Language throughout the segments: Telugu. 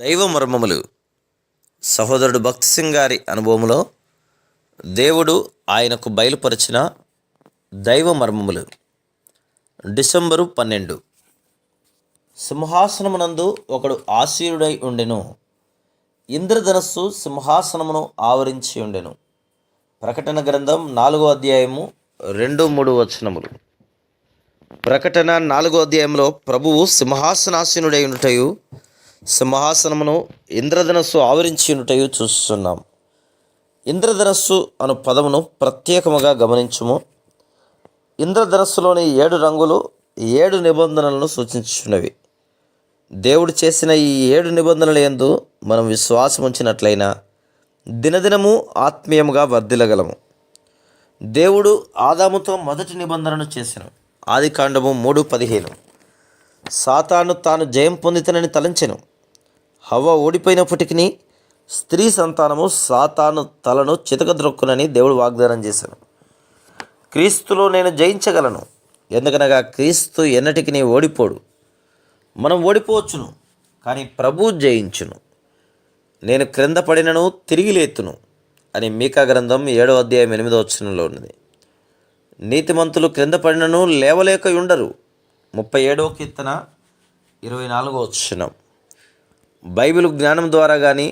దైవ మర్మములు. సహోదరుడు భక్తి సింగ్ గారి అనుభవంలో దేవుడు ఆయనకు బయలుపరిచిన దైవ మర్మములు. డిసెంబరు పన్నెండు. సింహాసనమునందు ఒకడు ఆశీరుడై ఉండెను. ఇంద్రధనస్సు సింహాసనమును ఆవరించి ఉండెను. ప్రకటన గ్రంథం నాలుగో అధ్యాయము రెండు మూడు వచనములు. ప్రకటన నాలుగో అధ్యాయంలో ప్రభువు సింహాసనాసీనుడై ఉంటయు సింహాసనమును ఇంద్రధనస్సు ఆవరించినటయు చూస్తున్నాం. ఇంద్రధనస్సు అను పదమును ప్రత్యేకముగా గమనించుము. ఇంద్రధనస్సులోని ఏడు రంగులు ఏడు నిబంధనలను సూచించున్నవి దేవుడు చేసిన ఈ ఏడు నిబంధనల యందు మనం విశ్వాసం ఉంచినట్లయినా దినదినము ఆత్మీయముగా వర్ధిల్లగలము. దేవుడు ఆదాముతో మొదటి నిబంధనను చేసిన. ఆది కాండము మూడు పదిహేను. సాతాను తాను జయం పొందితనని తలంచెను. హవ్వ ఓడిపోయినప్పటికీ స్త్రీ సంతానము సాతాను తలను చితకద్రొక్కునని దేవుడు వాగ్దానం చేశాను క్రీస్తులో నేను జయించగలను. ఎందుకనగా క్రీస్తు ఎన్నటికి నీ ఓడిపోడు. మనం ఓడిపోవచ్చును కానీ ప్రభు జయించును. నేను క్రింద పడినను తిరిగి లేతును అని మీకా గ్రంథం ఏడో అధ్యాయం ఎనిమిదో వచనంలో ఉన్నది. నీతిమంతులు క్రింద పడినను లేవలేక ఉండరు. ముప్పై ఏడవ కీర్తన ఇరవై నాలుగో వచనం. బైబిల్ జ్ఞానం ద్వారా కానీ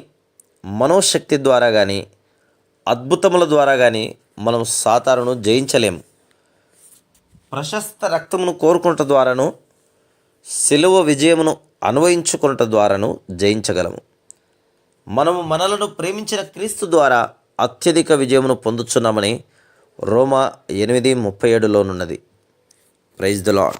మనోశక్తి ద్వారా కానీ అద్భుతముల ద్వారా కానీ మనం సాతారును జయించలేము ప్రశస్త రక్తమును కోరుకుంట ద్వారాను సిలువ విజయమును అన్వయించుకున్నట ద్వారాను జయించగలము మనము మనలను ప్రేమించిన క్రీస్తు ద్వారా అత్యధిక విజయమును పొందుచున్నామని రోమా ఎనిమిది ముప్పై ఏడులోనున్నది ప్రైజ్ ద లాడ్